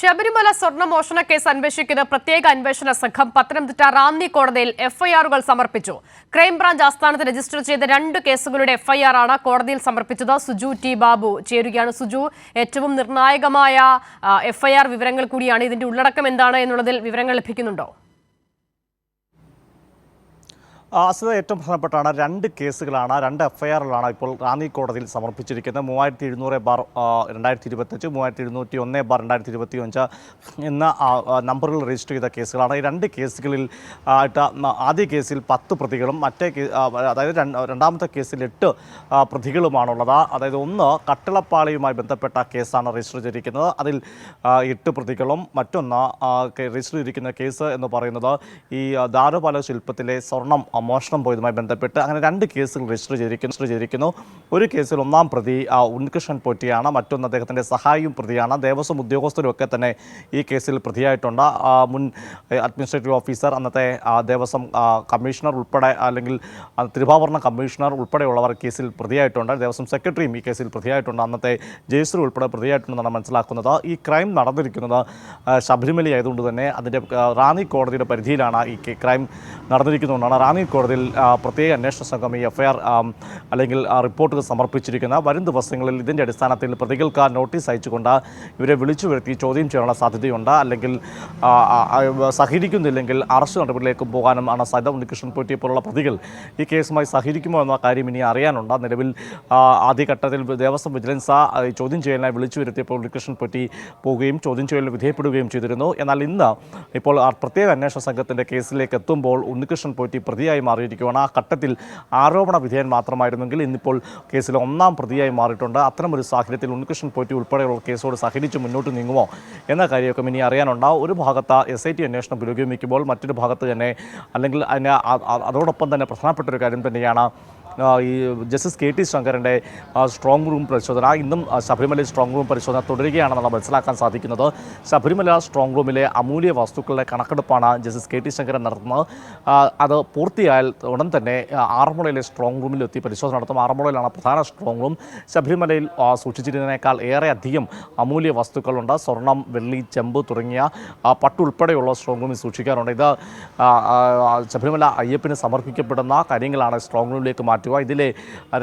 ശബരിമല സ്വർണ മോഷണ കേസ് അന്വേഷിക്കുന്ന പ്രത്യേക അന്വേഷണ സംഘം പത്തനംതിട്ട റാന്നി കോടതിയിൽ എഫ്ഐആറുകൾ സമർപ്പിച്ചു. ക്രൈംബ്രാഞ്ച് ആസ്ഥാനത്ത് രജിസ്റ്റർ ചെയ്ത രണ്ട് കേസുകളുടെ എഫ്ഐആർ ആണ് കോടതിയിൽ സമർപ്പിച്ചത്. സുജു ടി ബാബു ചേരുകയാണ്. സുജു ഏറ്റവും നിർണായകമായ എഫ്ഐആർ വിവരങ്ങൾ കൂടിയാണ്. ഇതിന്റെ ഉള്ളടക്കം എന്താണ് എന്നുള്ളതിൽ വിവരങ്ങൾ ലഭിക്കുന്നുണ്ടോ? ആസിത ഏറ്റവും പ്രധാനപ്പെട്ടാണ് രണ്ട് കേസുകളാണ് രണ്ട് എഫ്ഐആറുകളാണ് ഇപ്പോൾ റാന്നി കോടതിയിൽ സമർപ്പിച്ചിരിക്കുന്നത്. മൂവായിരത്തി എഴുന്നൂറ് ബാർ രണ്ടായിരത്തി ഇരുപത്തഞ്ച് മൂവായിരത്തി എഴുന്നൂറ്റി ഒന്ന് ബാർ രണ്ടായിരത്തി ഇരുപത്തി അഞ്ച് എന്ന നമ്പറുകൾ രജിസ്റ്റർ ചെയ്ത കേസുകളാണ്. ഈ രണ്ട് കേസുകളിൽ ആയിട്ട് ആദ്യ കേസിൽ പത്ത് പ്രതികളും മറ്റേ അതായത് രണ്ടാമത്തെ കേസിൽ എട്ട് പ്രതികളുമാണുള്ളത്. അതായത് ഒന്ന് കട്ടിളപ്പാളിയുമായി ബന്ധപ്പെട്ട കേസാണ് രജിസ്റ്റർ ചെയ്തിരിക്കുന്നത്. അതിൽ എട്ട് പ്രതികളും മറ്റൊന്ന് രജിസ്റ്റർ ചെയ്തിരിക്കുന്ന കേസ് എന്ന് പറയുന്നത് ഈ ദാരുപാല ശില്പത്തിലെ സ്വർണം മോഷണം പോയതുമായി ബന്ധപ്പെട്ട് അങ്ങനെ രണ്ട് കേസുകൾ രജിസ്റ്റർ ചെയ്തിരിക്കുന്നു രജിസ്റ്റർ ചെയ്തിരിക്കുന്നു. ഒരു കേസിൽ ഒന്നാം പ്രതി ഉണ്ണികൃഷ്ണൻ പോറ്റിയാണ്. മറ്റൊന്ന് അദ്ദേഹത്തിന്റെ സഹായിയും പ്രതിയാണ്. ദേവസ്വം ഉദ്യോഗസ്ഥരും ഒക്കെ തന്നെ ഈ കേസിൽ പ്രതിയായിട്ടുണ്ട്. മുൻ അഡ്മിനിസ്ട്രേറ്റീവ് ഓഫീസർ അന്നത്തെ ദേവസ്വം കമ്മീഷണർ ഉൾപ്പെടെ അല്ലെങ്കിൽ തിരുവാഭരണ കമ്മീഷണർ ഉൾപ്പെടെയുള്ളവർ കേസിൽ പ്രതിയായിട്ടുണ്ട്. ദേവസ്വം സെക്രട്ടറിയും ഈ കേസിൽ പ്രതിയായിട്ടുണ്ട്. അന്നത്തെ ജയശ്രീ ഉൾപ്പെടെ പ്രതിയായിട്ടുണ്ടെന്നാണ് മനസ്സിലാക്കുന്നത്. ഈ ക്രൈം നടന്നിരിക്കുന്നത് ശബരിമല ആയതുകൊണ്ട് തന്നെ അതിന്റെ റാന്നി കോടതിയുടെ പരിധിയിലാണ് ഈ ക്രൈം നടന്നിരിക്കുന്നതുകൊണ്ടാണ്. റാന്നി കോടതിയിൽ പ്രത്യേക അന്വേഷണ സംഘം ഈ എഫ്ഐആർ അല്ലെങ്കിൽ ആ, റിപ്പോർട്ടുകൾ സമർപ്പിച്ചിരിക്കുന്ന വരും ദിവസങ്ങളിൽ ഇതിന്റെ അടിസ്ഥാനത്തിൽ പ്രതികൾക്ക് നോട്ടീസ് അയച്ചുകൊണ്ട് ഇവരെ വിളിച്ചു വരുത്തി ചോദ്യം ചെയ്യാനുള്ള സാധ്യതയുണ്ട്. അല്ലെങ്കിൽ സഹകരിക്കുന്നില്ലെങ്കിൽ അറസ്റ്റ് നടപടിയിലേക്ക് പോകാനും ആണ് സൈത ഉണ്ണികൃഷ്ണൻ പോറ്റിയെ പോലുള്ള പ്രതികൾ. ഈ കേസുമായി സഹകരിക്കുമോ എന്ന കാര്യം ഇനി അറിയാനുണ്ട്. നിലവിൽ ആദ്യഘട്ടത്തിൽ ദേവസ്വം വിജിലൻസ് ചോദ്യം ചെയ്യലിനായി വിളിച്ചു വരുത്തിയപ്പോൾ ഉണ്ണികൃഷ്ണൻ പോറ്റി പോവുകയും ചോദ്യം ചെയ്യലിന് വിധേയപ്പെടുകയും ചെയ്തിരുന്നു. എന്നാൽ ഇന്ന് ഇപ്പോൾ പ്രത്യേക അന്വേഷണ സംഘത്തിന്റെ കേസിലേക്ക് എത്തുമ്പോൾ ഉണ്ണികൃഷ്ണൻ പോറ്റി പ്രതിയായി മാറിയിരിക്കുകയാണ് ആ ഘട്ടത്തിൽ ആരോപണ വിധേയൻ മാത്രമായിരുന്നെങ്കിൽ ഇന്നിപ്പോൾ കേസിൽ ഒന്നാം പ്രതിയായി മാറിയിട്ടുണ്ട്. അത്തരമൊരു സാഹചര്യത്തിൽ ഉണ്ണികൃഷ്ണൻ പോറ്റി ഉൾപ്പെടെയുള്ള കേസോട് സഹകരിച്ച് മുന്നോട്ട് നീങ്ങുമോ എന്ന കാര്യമൊക്കെ ഇനി അറിയാനുണ്ട് ഒരു ഭാഗത്ത് എസ് ഐ ടി അന്വേഷണം പുരോഗമിക്കുമ്പോൾ മറ്റൊരു ഭാഗത്ത് തന്നെ അല്ലെങ്കിൽ അതിന് അതോടൊപ്പം തന്നെ പ്രധാനപ്പെട്ട ഒരു കാര്യം തന്നെയാണ് ഈ ജസ്റ്റിസ് കെ ടി ശങ്കരന്റെ സ്ട്രോങ് റൂം പരിശോധന ഇന്നും ശബരിമല സ്ട്രോങ് റൂം പരിശോധന തുടരുകയാണെന്നാണ് മനസ്സിലാക്കാൻ സാധിക്കുന്നത്. ശബരിമല സ്ട്രോങ് റൂമിലെ അമൂല്യ വസ്തുക്കളുടെ കണക്കെടുപ്പാണ് ജസ്റ്റിസ് കെ ടി ശങ്കരൻ നടത്തുന്നത്. അത് പൂർത്തിയായാൽ ഉടൻ തന്നെ ആറന്മുളയിലെ സ്ട്രോങ് റൂമിലെത്തി പരിശോധന നടത്തും. ആറന്മുളയിലാണ് പ്രധാന സ്ട്രോങ് റൂം ശബരിമലയിൽ സൂക്ഷിച്ചിരുന്നതിനേക്കാൾ ഏറെ അധികം അമൂല്യ വസ്തുക്കളുണ്ട്. സ്വർണം വെള്ളി ചെമ്പ് തുടങ്ങിയ പട്ടുൾപ്പെടെയുള്ള സ്ട്രോങ് റൂമിൽ സൂക്ഷിക്കാറുണ്ട്. ഇത് ശബരിമല അയ്യപ്പന് സമർപ്പിക്കപ്പെടുന്ന കാര്യങ്ങളാണ് സ്ട്രോങ് റൂമിലേക്ക് മാറ്റുക ഇതിലെ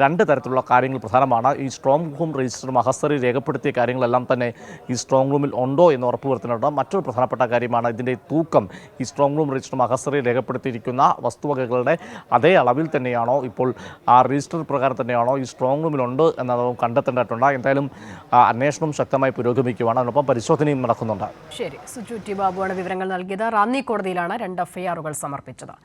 രണ്ട് തരത്തിലുള്ള കാര്യങ്ങൾ പ്രധാനമാണ്. ഈ സ്ട്രോങ് റൂം രജിസ്റ്ററും അഹസ്തറി രേഖപ്പെടുത്തിയ കാര്യങ്ങളെല്ലാം തന്നെ ഈ സ്ട്രോങ് റൂമിൽ ഉണ്ടോ എന്ന് ഉറപ്പുവരുത്തുന്നുണ്ട് മറ്റൊരു പ്രധാനപ്പെട്ട കാര്യമാണ് ഇതിന്റെ തൂക്കം. ഈ സ്ട്രോങ് റൂം രജിസ്റ്ററും അഹസ്തറി രേഖപ്പെടുത്തിയിരിക്കുന്ന വസ്തുവകകളുടെ അതേ അളവിൽ തന്നെയാണോ ഇപ്പോൾ ആ രജിസ്റ്റർ പ്രകാരം തന്നെയാണോ ഈ സ്ട്രോങ് റൂമിലുണ്ട് എന്നത് കണ്ടെത്തേണ്ടതായിട്ടുണ്ട് എന്തായാലും അന്വേഷണം ശക്തമായി പുരോഗമിക്കുകയാണ് അതിനൊപ്പം പരിശോധനയും നടക്കുന്നുണ്ട്. ശരി. സുജു ടി ബാബുവാണ് വിവരങ്ങൾ നൽകിയത്. റാന്നി കോടതിയിലാണ് രണ്ട് എഫ്ഐആറുകൾ സമർപ്പിച്ചത്.